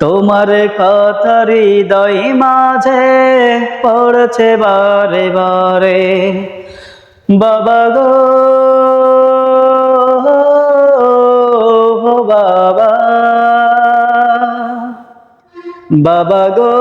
তোমার কথা হৃদয় মাঝে পড়ছে বারে বারে। বাবা গো বাবা। বাবা গো,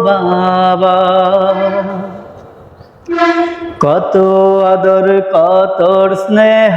বাবা। কত আদর কতর স্নেহ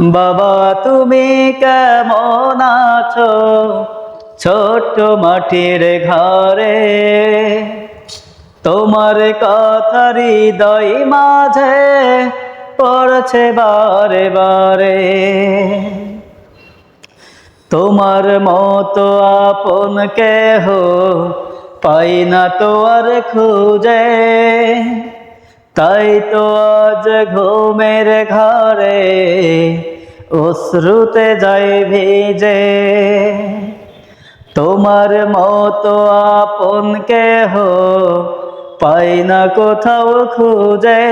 বাবা, তুমি কেমন আছো? ছোট্ট মাটির ঘরে। তোমার কথা হৃদয় মাঝে পড়ছে বারে বারে। তোমার মতো আপন কেহ পাই না তো আর খুঁজে। তাই তো আজ ঘুমের ঘরে অশ্রুতে যাই ভিজে। তোমার মতো আপন কেহ পাই না কোথাও খুঁজে।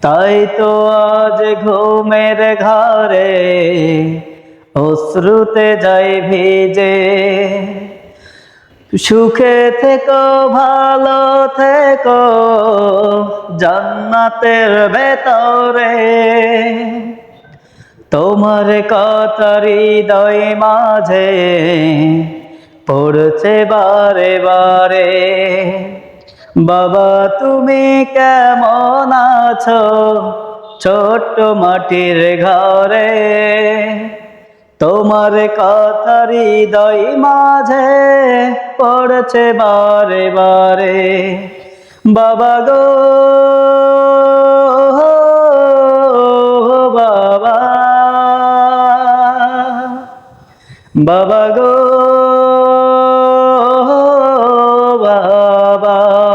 তাই তো আজ ঘুমের ঘরে অশ্রুতে যাই ভিজে। সুখে থেকো, ভালো থেকো, জান্নাতের ভেতরে। তোমার কথা হৃদয় মাঝে পড়ছে বারে বারে। বাবা, তুমি কেমন আছো? ছোট্ট মাটির ঘরে। তোমার কথা হৃদয় মাঝে পড়ছে বারে বারে। বাবা গো বাবা গো বাবা।